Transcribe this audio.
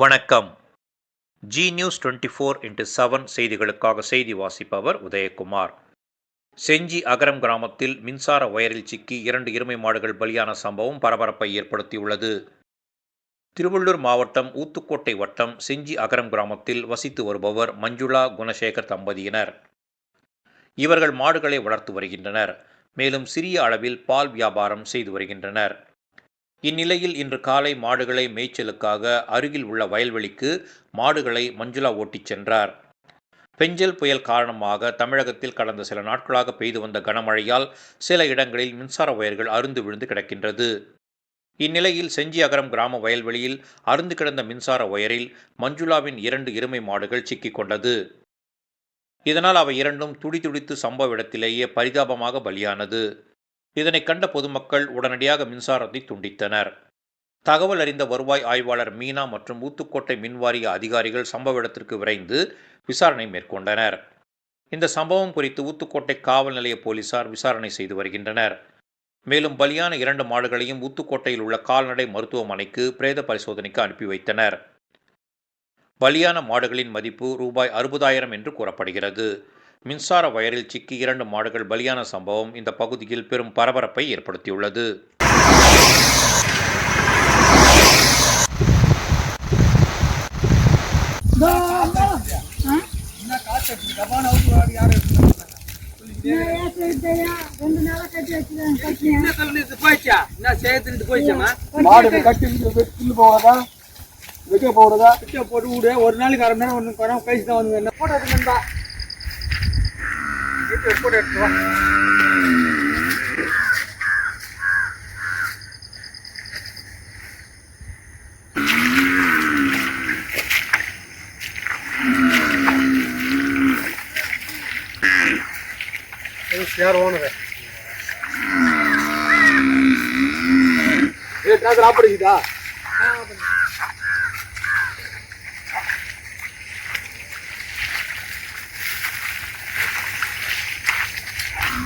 வணக்கம். Zee news twenty four into seven செய்திகளுக்காக செய்தி வாசிப்பவர் உதயகுமார். செஞ்சி அகரம் கிராமத்தில் மின்சார வயரில் சிக்கி இரண்டு எருமை மாடுகள் பலியான சம்பவம் பரபரப்பை ஏற்படுத்தியுள்ளது. திருவள்ளூர் மாவட்டம் ஊத்துக்கோட்டை வட்டம் செஞ்சி அகரம் கிராமத்தில் வசித்து வருபவர் மஞ்சுளா குணசேகர் தம்பதியினர். இவர்கள் மாடுகளை வளர்த்து வருகின்றனர். மேலும் சிறிய அளவில் பால் வியாபாரம் செய்து வருகின்றனர். இந்நிலையில் இன்று காலை மாடுகளை மேய்ச்சலுக்காக அருகில் உள்ள வயல்வெளிக்கு மாடுகளை மஞ்சுளா ஓட்டிச் சென்றார். பெஞ்சல் புயல் காரணமாக தமிழகத்தில் கடந்த சில நாட்களாக பெய்து வந்த கனமழையால் சில இடங்களில் மின்சார ஒயர்கள் அருந்து விழுந்து கிடக்கின்றது. இந்நிலையில் செஞ்சி அகரம் கிராம வயல்வெளியில் அருந்து கிடந்த மின்சார ஒயரில் மஞ்சுளாவின் இரண்டு இருமை மாடுகள் சிக்கிக் கொண்டது. இதனால் அவை இரண்டும் துடிதுடித்து சம்பவ இடத்திலேயே பரிதாபமாக பலியானது. இதனை கண்ட பொதுமக்கள் உடனடியாக மின்சாரத்தை துண்டித்தனர். தகவல் அறிந்த வருவாய் ஆய்வாளர் மீனா மற்றும் ஊத்துக்கோட்டை மின்வாரிய அதிகாரிகள் சம்பவ இடத்திற்கு விரைந்து விசாரணை மேற்கொண்டனர். இந்த சம்பவம் குறித்து ஊத்துக்கோட்டை காவல் நிலைய போலீசார் விசாரணை செய்து வருகின்றனர். மேலும் பலியான இரண்டு மாடுகளையும் ஊத்துக்கோட்டையில் உள்ள கால்நடை மருத்துவமனைக்கு பிரேத பரிசோதனைக்கு அனுப்பி வைத்தனர். பலியான மாடுகளின் மதிப்பு ரூபாய் அறுபதாயிரம் என்று கூறப்படுகிறது. மின்சார வயரில் சிக்கி இரண்டு மாடுகள் பலியான சம்பவம் இந்த பகுதியில் பெரும் பரபரப்பை ஏற்படுத்தியுள்ளது. கட்டி போவாதா விற்க போடுறதா விற்க போட்டு விடு ஒரு நாளைக்கு அரை மணி நேரம் ஒன்று கழிச்சு தான் வந்து என்ன போடுறது போயிடுச்சாமா மாடு கட்டி புல்லு போகிறதா வைக்க போகிறதா பிச்சை போட்டு விடு ஒரு நாளைக்கு அரை மணி நேரம் ஒன்று குறை கழிச்சு தான் வந்து என்ன போட்டோ எடுக்கணும்பா வீட்டு போட்டோ எடுத்து வா யார் ஓனரு ஏ காதல் ஆப்படிக்குதா